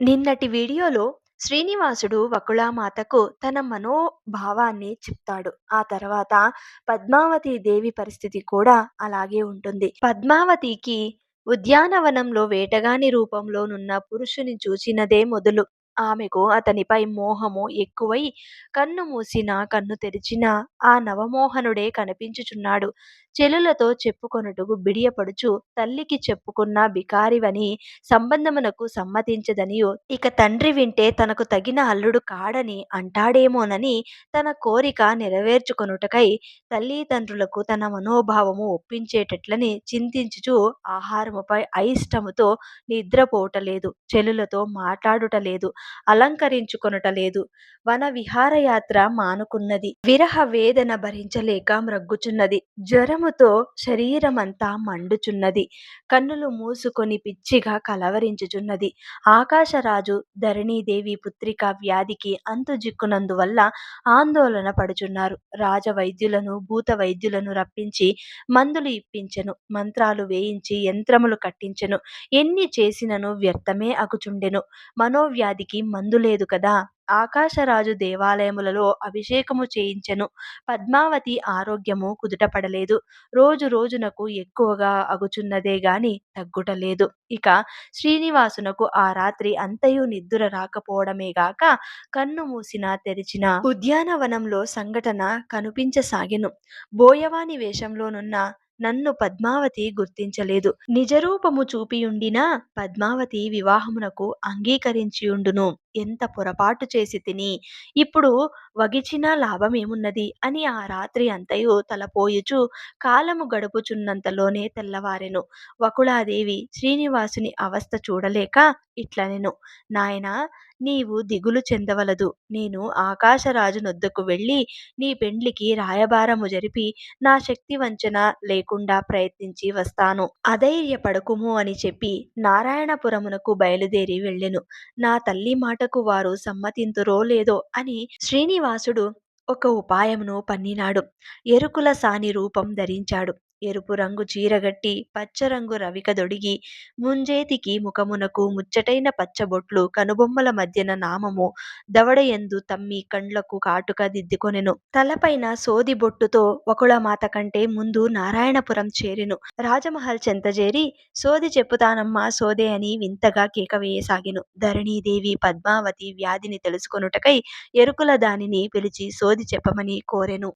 నిన్నటి వీడియోలో శ్రీనివాసుడు వకుళామాతకు తన మనోభావాన్ని చెప్తాడు. ఆ తర్వాత పద్మావతి దేవి పరిస్థితి కూడా అలాగే ఉంటుంది. పద్మావతికి ఉద్యానవనంలో వేటగాని రూపంలోనున్న పురుషుని చూచినదే మొదలు ఆమెకు అతనిపై మోహము ఎక్కువై కన్ను మూసినా, కన్ను తెరిచినా ఆ నవమోహనుడే కనిపించుచున్నాడు. చెలులతో చెప్పుకొనుటకు బిడియపడుచు తల్లికి చెప్పుకున్న బికారివని సంబంధమునకు సమ్మతించదనియు ఇక తండ్రి వింటే తనకు తగిన అల్లుడు కాడని అంటాడేమోనని తన కోరిక నెరవేర్చుకొనుటకై తల్లిదండ్రులకు తన మనోభావము ఒప్పించేటట్లని చింతించుచు ఆహారముపై అయిష్టముతో నిద్రపోవటలేదు చెలులతో మాట్లాడుటలేదు. అలంకరించుకొనుటలేదు. వన విహారయాత్ర మానుకున్నది. విరహ వేదన భరించలేక మ్రగ్గుచున్నది. జ్వరముతో శరీరమంతా మండుచున్నది. కన్నులు మూసుకొని పిచ్చిగా కలవరించుచున్నది. ఆకాశరాజు ధరణీదేవి పుత్రిక వ్యాధికి అంతుజిక్కునందువల్ల ఆందోళన పడుచున్నారు. రాజవైద్యులను, భూత వైద్యులను రప్పించి మందులు ఇప్పించెను. మంత్రాలు వేయించి యంత్రములు కట్టించెను. ఎన్ని చేసినను వ్యర్థమే అగుచుండెను. మనోవ్యాధికి మందులేదు కదా! ఆకాశరాజు దేవాలయములలో అభిషేకము చేయించెను. పద్మావతి ఆరోగ్యము కుదుటపడలేదు. రోజు రోజునకు ఎక్కువగా అగుచున్నదే గాని తగ్గుటలేదు. ఇక శ్రీనివాసునకు ఆ రాత్రి అంతయు నిద్దుర రాకపోవడమేగాక కన్ను మూసినా, తెరిచిన ఉద్యానవనంలో సంఘటన కనిపించసాగెను బోయవాని వేషంలోనున్న నన్ను పద్మావతి గుర్తించలేదు. నిజరూపము చూపియుండినా పద్మావతి వివాహమునకు అంగీకరించియుండును. ఎంత పొరపాటు చేసి తిని ఇప్పుడు వగిచినా లాభమేమున్నది అని ఆ రాత్రి అంతయు తలపోయుచు కాలము గడుపుచున్నంతలోనే తెల్లవారెను. వకుళాదేవి శ్రీనివాసుని అవస్థ చూడలేక ఇట్లనెను. నాయనా! నీవు దిగులు చెందవలదు. నేను ఆకాశరాజునొద్దకు వెళ్ళి నీ పెండ్లికి రాయబారము జరిపి నా శక్తి వంచన లేకుండా ప్రయత్నించి వస్తాను. అధైర్యపడకుము అని చెప్పి నారాయణపురమునకు బయలుదేరి వెళ్ళెను. నా తల్లి మాటకు వారు సమ్మతింతురో లేదో అని శ్రీనివాసుడు ఒక ఉపాయమును పన్నినాడు. ఎరుకుల సాని రూపం ధరించాడు. ఎరుపు రంగు చీరగట్టి పచ్చరంగు రవిక దొడిగి ముంజేతికి ముఖమునకు ముచ్చటైన పచ్చబొట్లు కనుబొమ్మల మధ్యన నామము దవడయందు తమ్మి కండ్లకు కాటుక దిద్దుకొనెను. తలపైన సోది బొట్టుతో ఒకళమాత కంటే ముందు నారాయణపురం చేరెను. రాజమహల్ చెంతజేరి సోది చెప్పుతానమ్మా సోదే అని వింతగా కేకవేయసాగెను. ధరణీదేవి పద్మావతి వ్యాధిని తెలుసుకొనుటకై ఎరుకుల దానిని పిలిచి సోది చెప్పమని కోరెను.